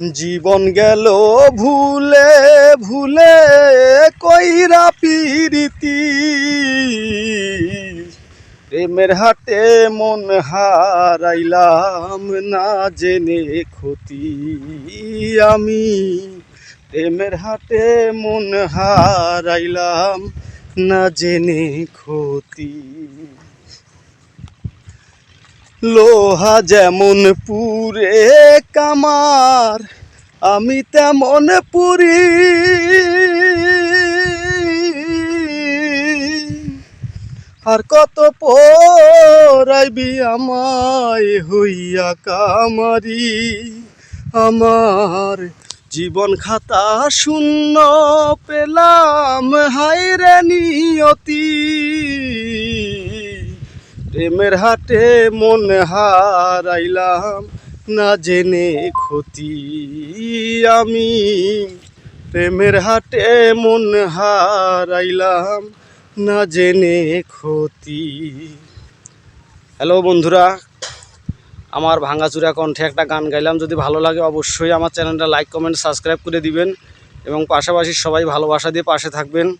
জীবন গেল ভুলে ভুলে, কইরা পিরিতি। প্রেমের হাটে মন হারাইলাম না জেনে ক্ষতি। আমি প্রেমের হাটে মন হারাইলাম না জেনে ক্ষতি। লোহা যেমন পুরে কামার, আমি তেমন পুরি। আর কত পরাইবি আমায় হইয়া কামারি, আমার জীবন খাতা শূন্য পেলাম হাইরে নিয়তি। প্রেমের হাটে মন হারাইলাম। না জেনে ক্ষতি আমি। প্রেমের হাটে মন হারাইলাম। না জেনে ক্ষতি। হ্যালো বন্ধুরা, আমার ভাঙাচুরা কণ্ঠে একটা গান গাইলাম। যদি ভালো লাগে অবশ্যই আমার চ্যানেলটা লাইক, কমেন্ট, সাবস্ক্রাইব করে দিবেন এবং পাশাপাশি সবাই ভালোবাসা দিয়ে পাশে থাকবেন।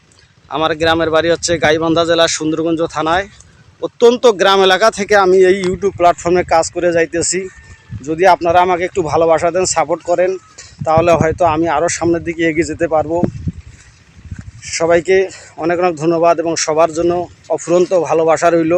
আমার গ্রামের বাড়ি হচ্ছে গাইবান্ধা জেলার সুন্দরগঞ্জ থানায়। অত্যন্ত গ্রাম এলাকা থেকে আমি এই ইউটিউব প্ল্যাটফর্মে কাজ করে যাইতেছি। যদি আপনারা আমাকে একটু ভালোবাসা দেন সাপোর্ট করেন, তাহলে হয়তো আমি আরও সামনের দিকে এগিয়ে যেতে পারব। সবাইকে অনেক অনেক ধন্যবাদ এবং সবার জন্য অফুরন্ত ভালোবাসা রইল।